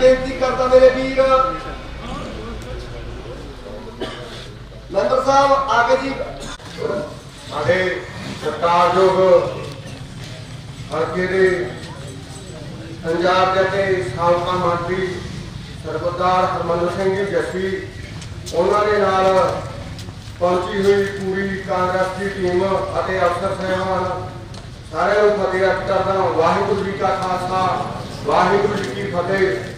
ਬੇਨਤੀ ਕਰਦਾ ਮੇਰੇ ਵੀਰ। ਮੈਂਬਰ ਸਾਹਿਬ, ਆਗੇ ਜੀ। ਸਾਡੇ ਸਤਿਕਾਰਯੋਗ ਹਲਕੇ ਦੇ ਪੰਜਾਬ ਦੇ ਸਾਬਕਾ ਮੰਤਰੀ ਸਰਬਦਾਰ ਹਰਮੰਦਰ ਸਿੰਘ ਜੀ, ਜੱਸੀ, ਉਹਨਾਂ ਦੇ ਨਾਲ ਪਹੁੰਚੀ ਹੋਈ ਪੂਰੀ ਕਾਂਗਰਸ ਦੀ ਟੀਮ ਅਤੇ ਅਫਸਰ ਸਹਿਬਾਨ ਸਾਰਿਆਂ ਨੂੰ ਫਤਿਹ ਕਰਦਾ ਵਾਹਿਗੁਰੂ ਜੀ ਕਾ ਖਾਲਸਾ, ਵਾਹਿਗੁਰੂ ਜੀ ਕੀ ਫਤਿਹ।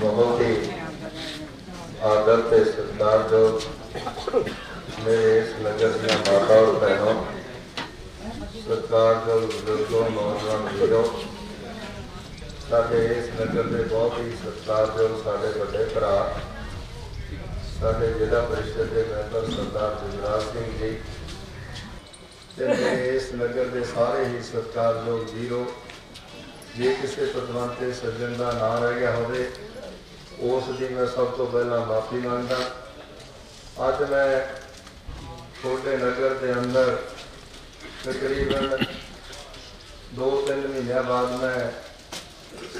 ਬਹੁਤ ਹੀ ਆਦਰ ਤੇ ਸਤਿਕਾਰਯੋਗ ਮੇਰੇ ਇਸ ਨਗਰ ਦੀਆਂ ਮਾਤਾ ਔਰ ਭੈਣੋ, ਸਤਿਕਾਰ ਸਤਿਕਾਰਯੋਗ ਬਜ਼ੁਰਗੋ, ਨੌਜਵਾਨ ਵੀਰੋ, ਸਾਡੇ ਇਸ ਨਗਰ ਦੇ ਬਹੁਤ ਹੀ ਸਤਿਕਾਰਯੋਗ ਸਾਡੇ ਵੱਡੇ ਭਰਾ, ਸਾਡੇ ਜ਼ਿਲ੍ਹਾ ਪਰਿਸ਼ਦ ਦੇ ਮੈਂਬਰ ਸਰਦਾਰ ਜਗਰਾਜ ਸਿੰਘ ਜੀ ਤੇ ਮੇਰੇ ਇਸ ਨਗਰ ਦੇ ਸਾਰੇ ਹੀ ਸਤਿਕਾਰਯੋਗ ਵੀਰੋ, ਜੇ ਕਿਸੇ ਪਤਵੰਤੇ ਸੱਜਣ ਦਾ ਨਾਮ ਰਹਿ ਗਿਆ ਹੋਵੇ ਉਸ ਦੀ ਮੈਂ ਸਭ ਤੋਂ ਪਹਿਲਾਂ ਮਾਫੀ ਮੰਗਦਾ। ਅੱਜ ਮੈਂ ਛੋਟੇ ਨਗਰ ਦੇ ਅੰਦਰ ਤਕਰੀਬਨ 2-3 ਮਹੀਨਿਆਂ ਬਾਅਦ ਮੈਂ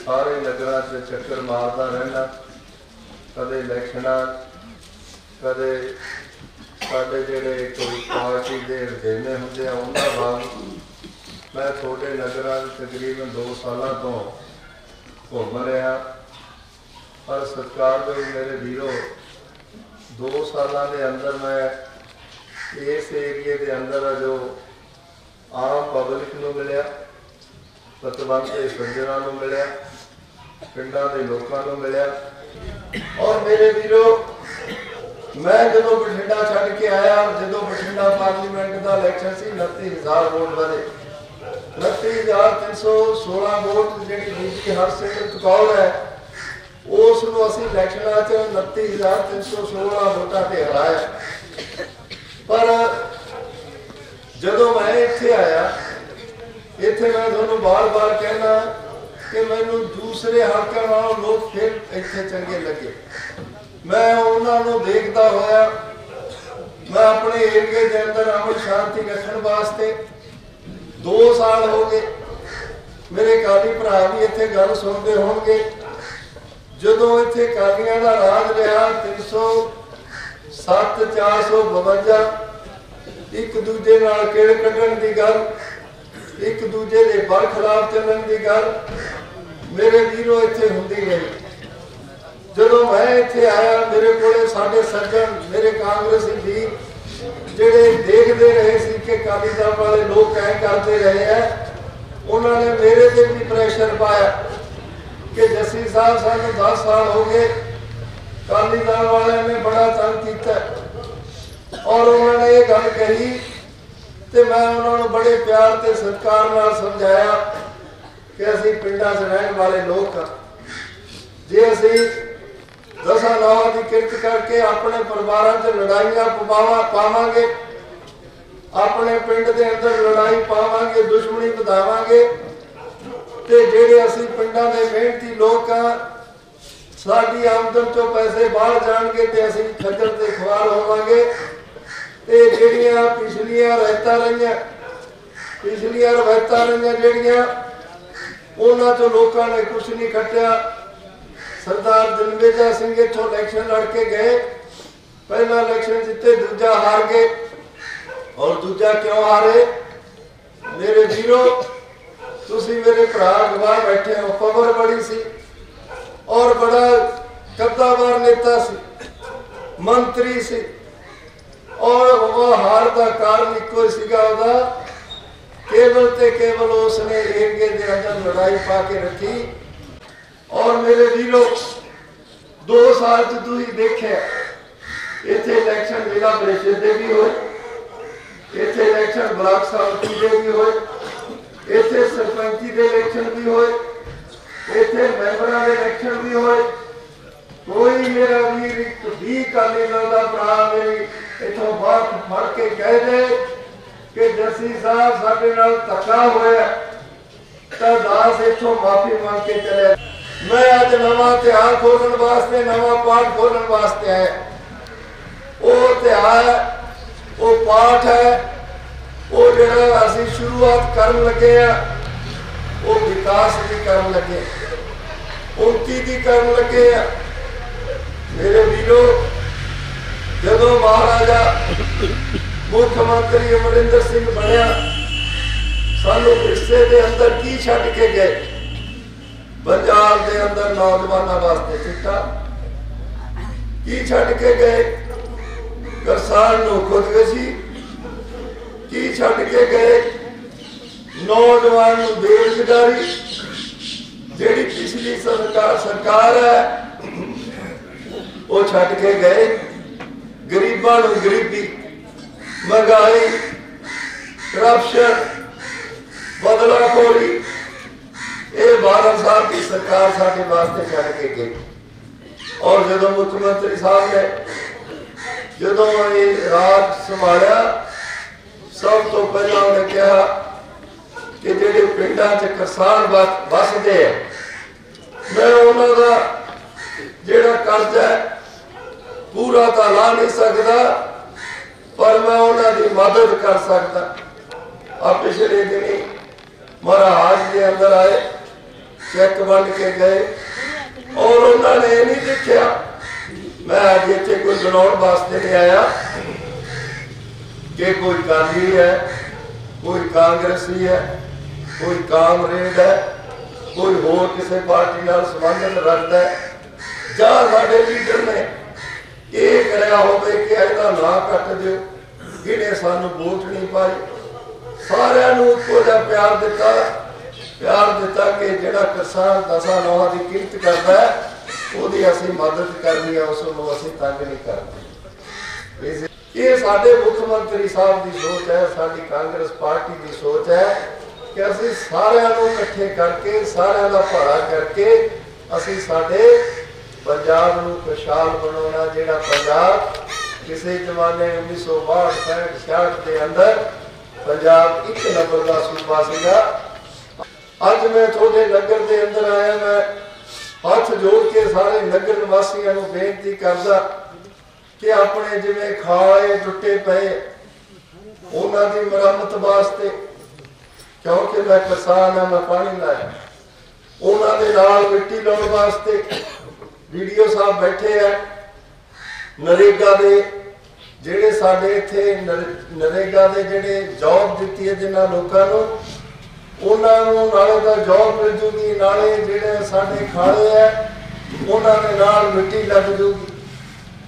ਸਾਰੇ ਨਗਰਾਂ 'ਚ ਚੱਕਰ ਮਾਰਦਾ ਰਹਿਣਾ ਕਦੇ ਇਲੈਕਸ਼ਨਾਂ ਕਦੇ ਸਾਡੇ ਜਿਹੜੇ ਕੋਈ ਪਾਰਟੀ ਦੇ ਰਜੇਵੇਂ ਹੁੰਦੇ ਆ, ਉਹਨਾਂ ਵਾਂਗ ਮੈਂ ਛੋਟੇ ਨਗਰਾਂ 'ਚ ਤਕਰੀਬਨ 2 ਸਾਲਾਂ ਤੋਂ ਘੁੰਮ ਰਿਹਾ। ਪਰ ਸਰਕਾਰ ਦੇ ਮੇਰੇ ਵੀਰੋ 2 ਸਾਲਾਂ ਦੇ ਅੰਦਰ ਮੈਂ ਇਸ ਏਰੀਏ ਦੇ ਅੰਦਰ ਜੋ ਆਮ ਪਬਲਿਕ ਨੂੰ ਮਿਲਿਆ ਪਤਵੰਤ ਦੇ ਸੱਜਣਾਂ ਨੂੰ ਮਿਲਿਆ, ਪਿੰਡਾਂ ਦੇ ਲੋਕਾਂ ਨੂੰ ਮਿਲਿਆ। ਔਰ ਮੇਰੇ ਵੀਰੋ, ਮੈਂ ਜਦੋਂ ਬਠਿੰਡਾ ਛੱਡ ਕੇ ਆਇਆ, ਜਦੋਂ ਬਠਿੰਡਾ ਪਾਰਲੀਮੈਂਟ ਦਾ ਇਲੈਕਸ਼ਨ ਸੀ 29000 ਵੋਟ ਵਾਲੇ 29316 ਵੋਟ ਜਿਹੜੀ ਬੀਬੀ ਹਰਸਿਮਰਤ ਕੌਰ ਹੈ ਉਸ ਨੂੰ ਅਸੀਂ ਇਲੈਕਸ਼ਨਾਂ 'ਚ 29316 ਵੋਟਾਂ ਤੇ ਹਰਾਇਆ। ਪਰ ਜਦੋਂ ਮੈਂ ਇੱਥੇ ਆਇਆ, ਇੱਥੇ ਮੈਂ ਤੁਹਾਨੂੰ ਬਾਰ-ਬਾਰ ਕਹਿਣਾ ਕਿ ਮੈਨੂੰ ਦੂਸਰੇ ਹਲਕਿਆਂ ਨਾਲੋਂ ਲੋਕ ਫਿਰ ਇੱਥੇ ਚੰਗੇ ਲੱਗੇ। ਮੈਂ ਉਹਨਾਂ ਨੂੰ ਦੇਖਦਾ ਹੋਇਆ, ਮੈਂ ਆਪਣੇ ਏਰੀਏ ਦੇ ਅੰਦਰ ਅਮਨ ਸ਼ਾਂਤੀ ਰੱਖਣ ਵਾਸਤੇ 2 ਸਾਲ ਹੋ ਗਏ। ਮੇਰੇ ਕਾਲੀ ਭਰਾ ਵੀ ਇੱਥੇ ਗੱਲ ਸੁਣਦੇ ਹੋਣਗੇ। ਜਦੋਂ ਇੱਥੇ ਕਾਲੀਆਂ ਦਾ ਰਾਜ ਰਿਹਾ 307 452 ਇੱਕ ਦੂਜੇ ਨਾਲ ਕਿੜ ਕੱਢਣ ਦੀ ਗੱਲ? ਇੱਕ ਦੂਜੇ ਦੇ ਬਰਖਲਾਫ ਚੱਲਣ ਦੀ ਗੱਲ? ਮੇਰੇ ਵੀਰੋ, ਇੱਥੇ ਹੁੰਦੀ ਨਹੀਂ। ਜਦੋਂ ਮੈਂ ਇੱਥੇ ਆਇਆ, ਮੇਰੇ ਕੋਲੇ ਸਾਡੇ ਸੱਜਣ, ਮੇਰੇ ਕਾਂਗਰਸੀ ਵੀ ਜਿਹੜੇ ਦੇਖਦੇ ਰਹੇ ਸੀ ਕਿ ਕਾਲੀ ਦਲ ਵਾਲੇ ਲੋਕ ਐ ਕਰਦੇ ਰਹੇ ਆ ਉਹਨਾਂ ਨੇ ਮੇਰੇ ਤੇ ਵੀ ਪ੍ਰੈਸ਼ਰ ਪਾਇਆ। ਕਿ ਜੱਸੀ ਸਾਹਿਬ ਸਾਨੂੰ 10 ਸਾਲ ਹੋ ਗਏ। ਕਾਲੀ ਦਲ ਵਾਲਿਆਂ ਨੇ ਬੜਾ ਤੰਗ ਕੀਤਾ। ਔਰ ਉਹਨਾਂ ਨੇ ਇਹ ਗੱਲ ਕਹੀ ਤੇ ਮੈਂ ਉਹਨਾਂ ਨੂੰ ਬੜੇ ਪਿਆਰ ਤੇ ਸਤਿਕਾਰ ਨਾਲ ਸਮਝਾਇਆ ਕਿ ਅਸੀਂ ਪਿੰਡਾਂ 'ਚ ਰਹਿਣ ਵਾਲੇ ਲੋਕ ਹਾਂ ਜੇ ਅਸੀਂ ਦਸਾਂ ਲਾਵਾਂ ਦੀ ਕਿਰਤ ਕਰਕੇ ਆਪਣੇ ਪਰਿਵਾਰਾਂ 'ਚ ਲੜਾਈਆਂ ਪਵਾਵਾ, ਪਾਵਾਂਗੇ, ਆਪਣੇ ਪਿੰਡ ਦੇ ਅੰਦਰ ਲੜਾਈ ਪਾਵਾਂਗੇ, ਦੁਸ਼ਮਣੀ ਵਧਾਵਾਂਗੇ ਤੇ ਜਿਹੜੇ ਅਸੀਂ ਪਿੰਡਾਂ ਦੇ ਮਿਹਨਤੀ ਲੋਕ ਆ, ਸਾਡੀ ਆਮਦਨ ਚੋਂ ਪੈਸੇ ਬਾਹਰ ਜਾਣਗੇ ਤੇ ਅਸੀਂ ਖੱਜਲ ਤੇ ਖਵਾਰ ਹੋਵਾਂਗੇ। ਤੇ ਜਿਹੜੀਆਂ ਪਿਛਲੀਆਂ ਰਹਿਤਾਂ ਰਹੀਆਂ, ਪਿਛਲੀਆਂ ਰਹਿਤਾਂ ਰਹੀਆਂ ਜਿਹੜੀਆਂ, ਉਹਨਾਂ ਤੋਂ ਲੋਕਾਂ ਨੇ ਕੁਝ ਨਹੀਂ ਖੱਟਿਆ। ਸਰਦਾਰ ਦਿਲਵੇਜਾ ਸਿੰਘ ਇੱਥੋਂ ਇਲੈਕਸ਼ਨ ਲੜ ਕੇ ਗਏ। ਪਹਿਲਾ ਇਲੈਕਸ਼ਨ ਜਿੱਤੇ ਦੂਜਾ ਹਾਰ ਗਏ। ਔਰ ਦੂਜਾ ਕਿਉਂ ਹਾਰੇ? ਮੇਰੇ ਵੀਰੋ ਤੁਸੀਂ ਮੇਰੇ ਭਰਾ ਗਵਾਹ ਬੈਠੇ ਹੋ ਪਵਰ ਬੜੀ ਸੀ ਔਰ ਬੜਾ ਕੱਦਾਵਰ ਨੇਤਾ ਸੀ, ਮੰਤਰੀ ਸੀ ਔਰ ਉਹ ਹਾਰ ਦਾ ਕਾਰਨ ਇੱਕੋ ਹੀ ਸੀਗਾ ਉਹਦਾ, ਕੇਵਲ ਤੇ ਕੇਵਲ ਉਸਨੇ ਏਰੀਏ ਦੇ ਅੰਦਰ ਲੜਾਈ ਪਾ ਕੇ ਰੱਖੀ ਔਰ ਮੇਰੇ ਵੀਰੋ 2 ਸਾਲ ਚ ਤੁਸੀਂ ਦੇਖਿਆ, ਇੱਥੇ ਇਲੈਕਸ਼ਨ ਜ਼ਿਲ੍ਹਾ ਪ੍ਰੀਸ਼ਦ ਦੇ ਵੀ ਹੋਏ, ਇੱਥੇ ਇਲੈਕਸ਼ਨ ਬਲਾਕ ਸੰਮਤੀ ਦੇ ਵੀ ਹੋਏ ਇੱਥੇ ਸਰਪੰਚੀ ਦੇ ਇਲੈਕਸ਼ਨ ਵੀ ਹੋਏ, ਇੱਥੇ ਮੈਂਬਰਾਂ ਦੇ ਇਲੈਕਸ਼ਨ ਵੀ ਹੋਏ। ਕੋਈ ਮੇਰਾ ਵੀਰ ਇੱਕ ਵੀ ਕਾਲੀ ਦਲ ਦਾ ਭਰਾ ਮੇਰੀ ਇਥੋਂ ਬਾਹਰ ਫੜ ਕੇ ਕਹਿ ਦੇ ਕਿ ਜੱਸੀ ਸਾਹਿਬ ਸਾਡੇ ਨਾਲ ਧੱਕਾ ਹੋਇਆ, ਤਾਂ ਦਾਸ ਇਥੋਂ ਮਾਫੀ ਮੰਗ ਕੇ ਚਲੇ ਮੈਂ ਅੱਜ ਨਵਾਂ ਇਤਿਹਾਸ ਖੋਲਣ ਵਾਸਤੇ, ਨਵਾਂ ਪਾਠ ਖੋਲਣ ਵਾਸਤੇ ਆਇਆ। ਉਹ ਧਿਆਨ ਉਹ ਪਾਠ ਹੈ ਉਹ ਜਿਹੜਾ ਅਸੀਂ ਸ਼ੁਰੂਆਤ ਕਰਨ ਲੱਗੇ ਆ, ਉਹ ਵਿਕਾਸ ਦੀ ਕਰਨ ਲੱਗੇ ਉਨਤੀ ਦੀ ਕਰਨ ਲੱਗੇ ਆ। ਮੇਰੇ ਵੀਰੋ, ਜਦੋਂ ਮਹਾਰਾਜਾ ਮੁੱਖ ਮੰਤਰੀ ਅਮਰਿੰਦਰ ਸਿੰਘ ਬਣਿਆ, ਸਾਨੂੰ ਵਿਰਸੇ ਦੇ ਅੰਦਰ ਕੀ ਛੱਡ ਕੇ ਗਏ? ਪੰਜਾਬ ਦੇ ਅੰਦਰ ਨੌਜਵਾਨਾਂ ਵਾਸਤੇ ਚਿੱਟਾ। ਕੀ ਛੱਡ ਕੇ ਗਏ? ਕਿਸਾਨ ਨੂੰ ਖੁਦਕਸ਼ੀ। ਕੀ ਛੱਡ ਕੇ ਗਏ। ਨੌਜਵਾਨ ਨੂੰ ਬੇਰੁਜ਼ਗਾਰੀ ਜਿਹੜੀ ਪਿਛਲੀ ਸਰਕਾਰ ਸਰਕਾਰ ਹੈ, ਉਹ ਛੱਡ ਕੇ ਗਏ। ਗਰੀਬਾਂ ਨੂੰ ਗਰੀਬੀ, ਮਹਿੰਗਾਈ ਕਰਪਸ਼ਨ ਬਦਲਾਖੋਰੀ ਇਹ 12 ਸਾਲ ਦੀ ਸਰਕਾਰ ਸਾਡੇ ਵਾਸਤੇ ਛੱਡ ਕੇ ਗਈ। ਔਰ ਜਦੋਂ ਮੁੱਖ ਮੰਤਰੀ ਸਾਹਿਬ ਨੇ ਜਦੋਂ ਇਹ ਰਾਜ ਸੰਭਾਲਿਆ ਸਭ ਤੋਂ ਪਹਿਲਾਂ ਉਹਨੇ ਕਿਹਾ ਕਿ ਜਿਹੜੇ ਪਿੰਡਾਂ 'ਚ ਕਿਸਾਨ ਵਸਦੇ ਆ, ਮੈਂ ਉਹਨਾਂ ਦਾ ਜਿਹੜਾ ਕਰਜ਼ਾ ਪੂਰਾ ਤਾਂ ਲਾ ਨਹੀਂ ਸਕਦਾ, ਪਰ ਮੈਂ ਉਹਨਾਂ ਦੀ ਮਦਦ ਕਰ ਸਕਦਾ। ਆ ਪਿਛਲੇ ਦਿਨੀ ਮਹਾਰਾਜ ਦੇ ਅੰਦਰ ਆਏ, ਚੈੱਕ ਵੰਡ ਕੇ ਗਏ, ਔਰ ਉਹਨਾਂ ਨੇ ਇਹ ਨਹੀਂ ਦੇਖਿਆ, ਮੈਂ ਅੱਜ ਇੱਥੇ ਕੋਈ ਬਣਾਉਣ ਵਾਸਤੇ ਨਹੀਂ ਆਇਆ। ਕਿ ਕੋਈ ਕਾਂਗਰੀ ਹੈ, ਕੋਈ ਕਾਂਗਰਸੀ ਹੈ, ਕੋਈ ਕਾਮਰੇਡ ਹੈ, ਕੋਈ ਹੋਰ ਕਿਸੇ ਪਾਰਟੀ ਨਾਲ ਸੰਬੰਧਿਤ ਰੱਖਦਾ ਹੈ, ਜਾਂ ਸਾਡੇ ਲੀਡਰ ਨੇ ਇਹ ਕਰਿਆ ਹੋਵੇ ਕਿ ਇਹਦਾ ਨਾਂ ਕੱਟ ਦਿਓ ਜਿਹਨੇ ਸਾਨੂੰ ਵੋਟ ਨਹੀਂ ਪਾਈ। ਸਾਰਿਆਂ ਨੂੰ ਇੱਕੋ ਜਿਹਾ ਪਿਆਰ ਦਿੱਤਾ ਪਿਆਰ ਦਿੱਤਾ ਕਿ ਜਿਹੜਾ ਕਿਸਾਨ ਦਸਾਂ ਨੌਹਾਂ ਦੀ ਕਿਰਤ ਕਰਦਾ ਉਹਦੀ ਅਸੀਂ ਮਦਦ ਕਰਨੀ ਹੈ, ਉਸ ਨੂੰ ਅਸੀਂ ਤੰਗ ਨਹੀਂ ਕਰਦੇ। ਇਸ- ਇਹ ਸਾਡੇ ਮੁੱਖ ਮੰਤਰੀ ਸਾਹਿਬ ਦੀ ਸੋਚ ਹੈ, ਸਾਡੀ ਕਾਂਗਰਸ ਪਾਰਟੀ ਦੀ ਸੋਚ ਹੈ ਕਿ ਅਸੀਂ ਸਾਰਿਆਂ ਨੂੰ ਇਕੱਠੇ ਕਰਕੇ, ਸਾਰਿਆਂ ਦਾ ਭਲਾ ਕਰਕੇ ਅਸੀਂ ਸਾਡੇ ਪੰਜਾਬ ਨੂੰ ਖੁਸ਼ਹਾਲ ਬਣਾਉਣਾ, ਜਿਹੜਾ ਪੰਜਾਬ ਕਿਸੇ ਜ਼ਮਾਨੇ 1962 66 ਦੇ ਅੰਦਰ ਪੰਜਾਬ ਇੱਕ ਨੰਬਰ ਦਾ ਸੂਬਾ ਸੀਗਾ। ਅੱਜ ਮੈਂ ਤੁਹਾਡੇ ਨਗਰ ਦੇ ਅੰਦਰ ਆਇਆ, ਮੈਂ ਹੱਥ ਜੋੜ ਕੇ ਸਾਰੇ ਨਗਰ ਨਿਵਾਸੀਆਂ ਨੂੰ ਬੇਨਤੀ ਕਰਦਾ ਕਿ ਆਪਣੇ ਜਿਵੇਂ ਖਾਏ ਟੁੱਟੇ ਪਏ, ਉਹਨਾਂ ਦੀ ਮਰਮਤ ਵਾਸਤੇ, ਕਿਉਂਕਿ ਮੈਂ ਕਿਸਾਨ ਹਾਂ, ਮੈਂ ਪਾਣੀ ਲਾਇਆ। ਉਹਨਾਂ ਦੇ ਨਾਲ ਮਿੱਟੀ ਲਾਉਣ ਵਾਸਤੇ ਵੀਡੀਓ ਸਾਹਿਬ ਬੈਠੇ ਆ, ਨਰੇਗਾ ਦੇ, ਜਿਹੜੇ ਸਾਡੇ ਇੱਥੇ ਨਰੇਗਾ ਦੇ ਜਿਹੜੇ ਜੌਬ ਦਿੱਤੀ ਹੈ ਜਿਨ੍ਹਾਂ ਲੋਕਾਂ ਨੂੰ, ਉਹਨਾਂ ਨੂੰ ਨਾਲੇ ਤਾਂ ਜੌਬ ਮਿਲ ਜੂਗੀ, ਨਾਲੇ ਜਿਹੜੇ ਸਾਡੇ ਖਾਲੇ ਹੈ ਉਹਨਾਂ ਦੇ ਨਾਲ ਮਿੱਟੀ ਲੱਗ ਜੂਗੀ।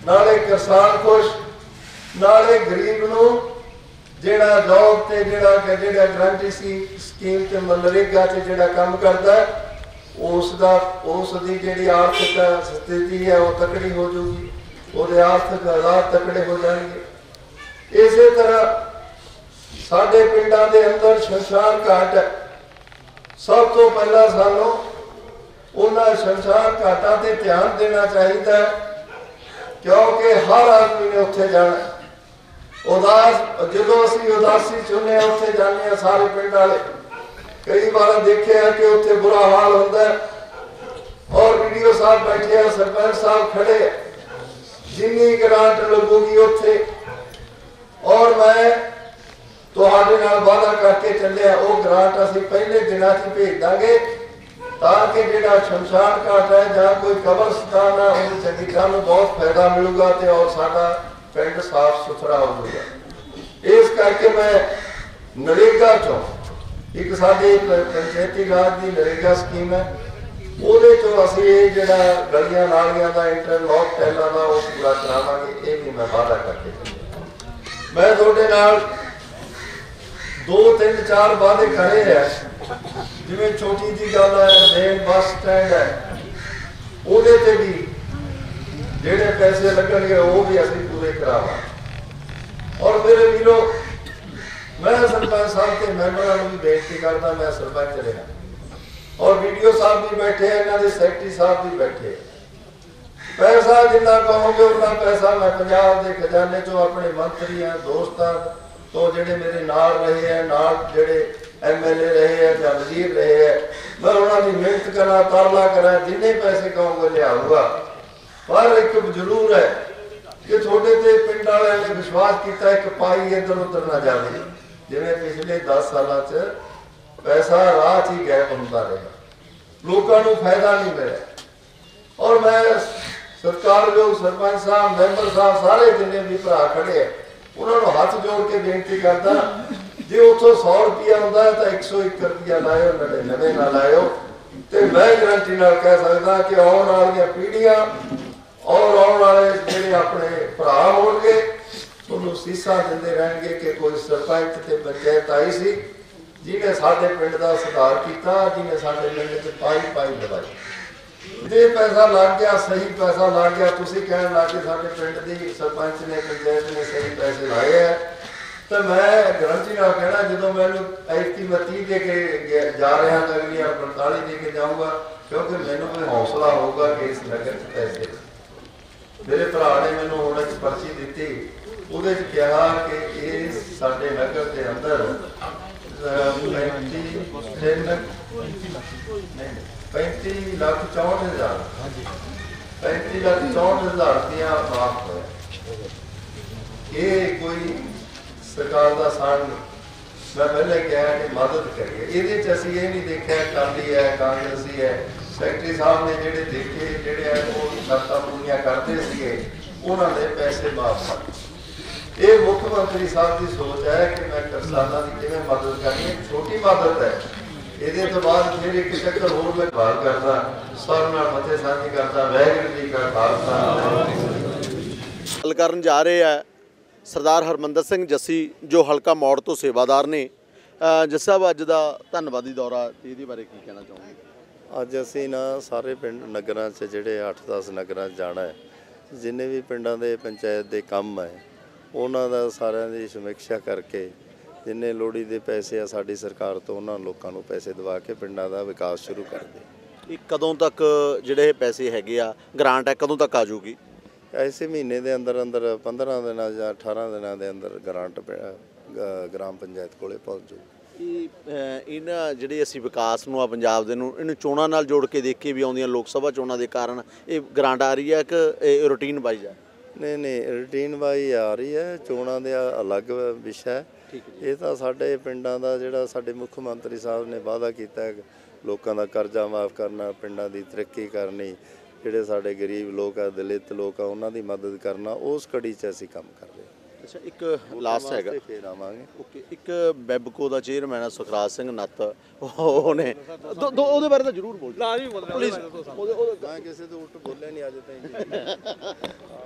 ਨਾਲੇ ਕਿਸਾਨ ਖੁਸ਼ ਨਾਲੇ ਗਰੀਬ ਨੂੰ ਜਿਹੜਾ ਜੌਬ ਤੇ ਜਿਹੜਾ ਕਿ ਜਿਹੜਾ ਗਰੰਟੀ ਸੀ ਸਕੀਮ ਤੇ ਮਨਰੇਗਾ ਤੇ ਜਿਹੜਾ ਕੰਮ ਕਰਦਾ ਹੈ, ਉਸ ਦਾ ਉਸ ਦੀ ਜਿਹੜੀ ਆਰਥਿਕ ਸਥਿਤੀ ਹੈ ਉਹ ਤਕੜੀ ਹੋ ਜੂਗੀ ਉਹਦੇ ਆਰਥਿਕ ਹਾਲਾਤ ਤਕੜੇ ਹੋ ਜਾਣਗੇ। ਇਸੇ ਤਰ੍ਹਾਂ ਸਾਡੇ ਪਿੰਡਾਂ ਦੇ ਅੰਦਰ ਸ਼ਮਸ਼ਾਨ ਘਾਟ ਸਭ ਤੋਂ ਪਹਿਲਾਂ ਸਾਨੂੰ ਉਹਨਾਂ ਸ਼ਮਸ਼ਾਨ ਘਾਟਾਂ ਤੇ ਧਿਆਨ ਦੇਣਾ ਚਾਹੀਦਾ ਹੈ। ਕਿਉਂਕਿ ਹਰ ਆਦਮੀ ਨੇ ਉੱਥੇ ਜਾਣਾ ਉਦਾਸ, ਜਦੋਂ ਅਸੀਂ ਉਦਾਸੀ ਚੁਣੇ ਉੱਥੇ ਜਾਂਦੇ ਆ ਸਾਰੇ ਪਿੰਡ ਵਾਲੇ। ਕਈ ਵਾਰ ਦੇਖਿਆ ਕਿ ਉੱਥੇ ਬੁਰਾ ਹਾਲ ਹੁੰਦਾ ਔਰ ਵੀਡੀਓ ਸਾਹਿਬ ਬੈਠੇ ਆ, ਸਰਪੰਚ ਸਾਹਿਬ ਖੜੇ ਜਿੰਨੀ ਗ੍ਰਾਂਟ ਲੱਗੂਗੀ ਉੱਥੇ। ਔਰ ਮੈਂ ਤੁਹਾਡੇ ਨਾਲ ਵਾਅਦਾ ਕਰਕੇ ਚੱਲਿਆ, ਉਹ ਗ੍ਰਾਂਟ ਅਸੀਂ ਪਹਿਲੇ ਦਿਨਾਂ 'ਚ ਭੇਜ ਦਾਂਗੇ। ਤਾਂ ਕਿ ਜਿਹੜਾ ਸ਼ਮਸ਼ਾਨ ਘਾਟ ਹੈ ਜਾਂ ਕੋਈ ਕਬਰਸਤਾਨ ਹੈ ਉਹਨੂੰ ਚੰਗੀ ਨੂੰ ਬਹੁਤ ਫਾਇਦਾ ਮਿਲੂਗਾ ਤੇ ਔਰ ਸਾਡਾ ਪਿੰਡ ਸਾਫ਼ ਸੁਥਰਾ ਹੋ ਜਾਊਗਾ। ਇਸ ਕਰਕੇ ਮੈਂ ਨਰੇਗਾ ਚੋਂ ਇੱਕ ਸਾਡੇ ਪੰਚਾਇਤੀ ਰਾਜ ਦੀ ਨਰੇਗਾ ਸਕੀਮ ਹੈ। ਉਹਦੇ ਚੋਂ ਅਸੀਂ ਇਹ ਜਿਹੜਾ ਗਲੀਆਂ ਨਾਲੀਆਂ ਦਾ ਇੰਟਰਲੌਕ ਪਹਿਲਾਂ ਦਾ ਉਹ ਪੂਰਾ ਕਰਾਵਾਂਗੇ, ਇਹ ਵੀ ਮੈਂ ਵਾਅਦਾ ਕਰਕੇ ਮੈਂ ਤੁਹਾਡੇ ਨਾਲ ਦੋ, ਤਿੰਨ, ਚਾਰ ਵਾਅਦੇ ਕਰੇ ਹੈ ਜਿਵੇਂ ਛੋਟੀ ਜੀ ਗੱਲ ਹੈ ਮੇਨ ਬੱਸ ਸਟੈਂਡ ਹੈ, ਉਹਦੇ ਤੇ ਵੀ ਜਿਹੜੇ ਪੈਸੇ ਲੱਗਣਗੇ, ਉਹ ਵੀ ਅਸੀਂ ਪੂਰੇ ਕਰਾਵਾਂਗੇ। ਔਰ ਮੇਰੇ ਵੀਰੋ, ਮੈਂ ਸਰਪੰਚ ਸਾਹਿਬ ਤੇ ਮੈਂਬਰਾਂ ਨੂੰ ਵੀ ਬੇਨਤੀ ਕਰਦਾ, ਮੈਂ ਸਰਪੰਚ ਰਿਹਾ। ਔਰ ਵੀਡੀਓ ਸਾਹਿਬ ਵੀ ਬੈਠੇ ਇਹਨਾਂ ਦੇ ਸੈਕਟਰੀ ਸਾਹਿਬ ਵੀ ਬੈਠੇ ਪੈਸਾ ਜਿੰਨਾ ਕਹੋਗੇ ਉਹਨਾਂ ਪੈਸਾ ਮੈਂ ਪੰਜਾਬ ਦੇ ਖਜ਼ਾਨੇ ਚੋਂ ਆਪਣੇ ਮੰਤਰੀਆਂ, ਦੋਸਤਾਂ ਤੋਂ ਜਿਹੜੇ ਮੇਰੇ ਨਾਲ ਰਹੇ ਆ, ਨਾਲ ਜਿਹੜੇ ਐਮਐਲਏ ਰਹੇ ਆ ਜਾਂ ਵਜ਼ੀਰ ਰਹੇ ਹੈ ਮੈਂ ਉਹਨਾਂ ਦੀ ਮਿਹਨਤ ਕਰਾਂ, ਤਰਲਾ ਕਰਾਂ, ਜਿੰਨੇ ਪੈਸੇ ਕਹੋਗੇ ਲਿਆਊਗਾ। ਪਰ ਇੱਕ ਜ਼ਰੂਰ ਹੈ ਕਿ ਤੁਹਾਡੇ ਤੇ ਪਿੰਡਾਂ ਨਾਲ ਇਹਨੇ ਵਿਸ਼ਵਾਸ ਕੀਤਾ, ਇੱਕ ਪਾਈ ਇੱਧਰ ਉੱਧਰ ਨਾ ਜਾਵੇ। ਜਿਵੇਂ ਪਿਛਲੇ 10 ਸਾਲਾਂ 'ਚ ਪੈਸਾ ਰਾਹ 'ਚ ਹੀ ਗਾਇਬ ਹੁੰਦਾ ਰਿਹਾ। ਲੋਕਾਂ ਨੂੰ ਫਾਇਦਾ ਨਹੀਂ ਮਿਲਿਆ। ਔਰ ਮੈਂ ਸਰਕਾਰਯੋਗ ਸਰਪੰਚ ਸਾਹਿਬ, ਮੈਂਬਰ ਸਾਹਿਬ, ਸਾਰੇ ਜਿੰਨੇ ਵੀ ਭਰਾ ਖੜੇ ਆ, ਉਹਨਾਂ ਨੂੰ ਹੱਥ ਜੋੜ ਕੇ ਬੇਨਤੀ ਕਰਦਾ ਜੇ ਉੱਥੋਂ 100 ਰੁਪਿਆ ਹੁੰਦਾ ਹੈ ਤਾਂ 101 ਰੁਪਿਆ ਲਾਇਓ ਨਵੇਂ ਨਵੇਂ ਨਾ ਲਾਇਓ। ਤੇ ਮੈਂ ਗਰੰਟੀ ਨਾਲ ਕਹਿ ਸਕਦਾ ਕਿ ਆਉਣ ਵਾਲੀਆਂ ਪੀੜ੍ਹੀਆਂ ਔਰ ਆਉਣ ਵਾਲੇ ਜਿਹੜੇ ਆਪਣੇ ਭਰਾ ਹੋਣਗੇ ਤੁਹਾਨੂੰ ਸੀਸਾ ਦਿੰਦੇ ਰਹਿਣਗੇ ਕਿ ਕੋਈ ਸਰਪੰਚ ਤੇ ਪੰਚਾਇਤ ਆਈ ਸੀ, ਜਿਹਨੇ ਸਾਡੇ ਪਿੰਡ ਦਾ ਸੁਧਾਰ ਕੀਤਾ, ਜਿਹਨੇ ਸਾਡੇ ਪਿੰਡ 'ਚ ਪਾਈ ਪਾਈ ਲਵਾਈ। ਜੇ ਪੈਸਾ ਲੱਗ ਗਿਆ, ਸਹੀ ਪੈਸਾ ਲੱਗ ਗਿਆ, ਤੁਸੀਂ ਕਹਿਣ ਲੱਗੇ ਸਾਡੇ ਪਿੰਡ ਦੀ ਸਰਪੰਚ ਨੇ, ਪੰਚਾਇਤ ਨੇ ਸਹੀ ਪੈਸੇ ਲਾਏ ਆ। ਤਾਂ ਮੈਂ ਗਰੰਟੀ ਨਾਲ ਕਹਿਣਾ, ਜਦੋਂ ਮੈਨੂੰ ਐਤੀ ਮੈਂ 30 ਦੇ ਕੇ ਜਾ ਰਿਹਾ ਤਾਂ ਅਗਲੀ ਵਾਰ 45 ਦੇ ਕੇ ਜਾਊਂਗਾ, ਕਿਉਂਕਿ ਮੈਨੂੰ ਕੋਈ ਹੌਸਲਾ ਹੋਊਗਾ ਕਿ ਇਸ ਨਗਰ 'ਚ ਪੈਸੇ ਮੇਰੇ ਭਰਾ ਨੇ ਮੈਨੂੰ ਹੁਣ ਇੱਕ ਪਰਚੀ ਦਿੱਤੀ, ਉਹਦੇ 'ਚ ਕਿਹਾ ਕਿ ਇਹ ਸਾਡੇ ਨਗਰ ਦੇ ਅੰਦਰ 35 ਲੱਖ 64 ਹਜ਼ਾਰ 35 ਲੱਖ 64 ਹਜ਼ਾਰ ਦੀਆਂ ਮਾਫ ਹੋਇਆ। ਇਹ ਕੋਈ ਸਰਕਾਰ ਦਾ ਸਾਨ ਮੈਂ ਪਹਿਲੇ ਕਿਹਾ ਕਿ ਮਦਦ ਕਰੀਏ। ਇਹਦੇ ਚ ਅਸੀਂ ਇਹ ਨਹੀਂ ਦੇਖਿਆ ਕਾਲੀ ਹੈ, ਕਾਂਗਰਸੀ ਹੈ। ਸੈਕਟਰੀ ਸਾਹਿਬ ਨੇ ਜਿਹੜੇ ਦੇਖੇ, ਜਿਹੜੇ ਆ ਉਹ ਸ਼ਰਤਾਂ ਪੂਰੀਆਂ ਕਰਦੇ ਸੀਗੇ, ਉਹਨਾਂ ਦੇ ਪੈਸੇ ਮਾਫ ਕਰ ਇਹ ਮੁੱਖ ਮੰਤਰੀ ਸਾਹਿਬ ਦੀ ਸੋਚ ਹੈ ਕਿ ਮੈਂ ਕਿਸਾਨਾਂ ਦੀ ਕਿਵੇਂ ਮਦਦ ਕਰਨੀ ਛੋਟੀ ਮਦਦ ਹੈ। ਇਹਦੇ ਤੋਂ ਬਾਅਦ ਫਿਰ ਇੱਕ ਚੱਕਰ ਹੋਰ ਮੈਂ ਬਾਤ ਕਰਦਾ, ਸਰ ਨਾਲ ਫਤਿਹ ਸਾਂਝੀ ਕਰਦਾ, ਵਾਹਿਗੁਰੂ ਜੀ ਕਾ ਖਾਲਸਾ। ਗੱਲ ਕਰਨ ਜਾ ਰਹੇ ਆ। ਸਰਦਾਰ ਹਰਮੰਦਰ ਸਿੰਘ ਜੱਸੀ ਜੋ ਹਲਕਾ ਮੌੜ ਤੋਂ ਸੇਵਾਦਾਰ ਨੇ ਜੱਸੀ ਸਾਹਿਬ ਅੱਜ ਦਾ ਧੰਨਵਾਦੀ ਦੌਰਾ ਤੇ ਇਹਦੇ ਬਾਰੇ ਕੀ ਕਹਿਣਾ ਚਾਹੋਗੇ? ਅੱਜ ਅਸੀਂ ਨਾ ਸਾਰੇ ਪਿੰਡ ਨਗਰਾਂ 'ਚ ਜਿਹੜੇ 8-10 ਨਗਰਾਂ 'ਚ ਜਾਣਾ ਹੈ ਜਿੰਨੇ ਵੀ ਪਿੰਡਾਂ ਦੇ ਪੰਚਾਇਤ ਦੇ ਕੰਮ ਹੈ ਉਹਨਾਂ ਦਾ ਸਾਰਿਆਂ ਦੀ ਸਮੀਖਿਆ ਕਰਕੇ ਜਿੰਨੇ ਲੋੜੀ ਦੇ ਪੈਸੇ ਆ ਸਾਡੀ ਸਰਕਾਰ ਤੋਂ ਉਹਨਾਂ ਲੋਕਾਂ ਨੂੰ ਪੈਸੇ ਦਵਾ ਕੇ ਪਿੰਡਾਂ ਦਾ ਵਿਕਾਸ ਸ਼ੁਰੂ ਕਰ ਦੇ। ਇਹ ਕਦੋਂ ਤੱਕ ਜਿਹੜੇ ਇਹ ਪੈਸੇ ਹੈਗੇ ਆ ਗ੍ਰਾਂਟ ਹੈ ਕਦੋਂ ਤੱਕ ਆ ਜਾਊਗੀ? ਐਸੇ ਮਹੀਨੇ ਦੇ ਅੰਦਰ ਅੰਦਰ 15 ਦਿਨਾਂ ਜਾਂ 18 ਦਿਨਾਂ ਦੇ ਅੰਦਰ ਗ੍ਰਾਂਟ ਗ੍ਰਾਮ ਪੰਚਾਇਤ ਕੋਲੇ ਪਹੁੰਚ ਜੂ ਇਹ ਅ, ਇਹਨਾਂ ਜਿਹੜੇ ਅਸੀਂ ਵਿਕਾਸ ਨੂੰ ਆ ਪੰਜਾਬ ਦੇ ਨੂੰ ਇਹਨੂੰ ਚੋਣਾਂ ਨਾਲ ਜੋੜ ਕੇ ਦੇਖੇ ਵੀ ਆਉਂਦੀਆਂ ਲੋਕ ਸਭਾ ਚੋਣਾਂ ਦੇ ਕਾਰਨ ਇਹ ਗ੍ਰਾਂਟ ਆ ਰਹੀ ਹੈ ਕਿ ਇਹ ਰੂਟੀਨ ਵਾਈਜ਼ ਆ ਨਹੀਂ ਨਹੀਂ ਰੂਟੀਨ ਵਾਈ ਆ ਰਹੀ ਹੈ। ਚੋਣਾਂ ਦੇ ਅਲੱਗ ਵਿਸ਼ਾ ਹੈ। ਇਹ ਤਾਂ ਸਾਡੇ ਪਿੰਡਾਂ ਦਾ ਜਿਹੜਾ ਸਾਡੇ ਮੁੱਖ ਮੰਤਰੀ ਸਾਹਿਬ ਨੇ ਵਾਅਦਾ ਕੀਤਾ ਲੋਕਾਂ ਦਾ ਕਰਜ਼ਾ ਮਾਫ ਕਰਨਾ ਪਿੰਡਾਂ ਦੀ ਤਰੱਕੀ ਕਰਨੀ ਜਿਹੜੇ ਸਾਡੇ ਗਰੀਬ ਲੋਕ ਆ ਦਲਿਤ ਲੋਕ ਆ ਉਹਨਾਂ ਦੀ ਮਦਦ ਕਰਨਾ ਉਸ ਕੜੀ 'ਚ ਅਸੀਂ ਕੰਮ ਕਰ ਰਹੇ ਹਾਂ। ਅੱਛਾ ਇੱਕ ਲਾਸਟ ਹੈਗਾ। ਫੇਰ ਆਵਾਂਗੇ। ਓਕੇ ਇੱਕ ਵੈਬਕੋ ਦਾ ਚੇਅਰਮੈਨ ਆ ਸੁਖਰਾਜ ਸਿੰਘ ਨੱਤ। ਉਹਨੇ ਦੋ- ਉਹਦੇ ਬਾਰੇ ਤਾਂ ਜ਼ਰੂਰ ਬੋਲ। ਲਾਜ਼ਮੀ ਬੋਲਣਾ ਪਲੀਜ਼ ਮੈਂ ਕਿਸੇ ਤੋਂ ਉਲਟ ਬੋਲਿਆ ਨਹੀਂ ਅੱਜ ਤਾਈਂ।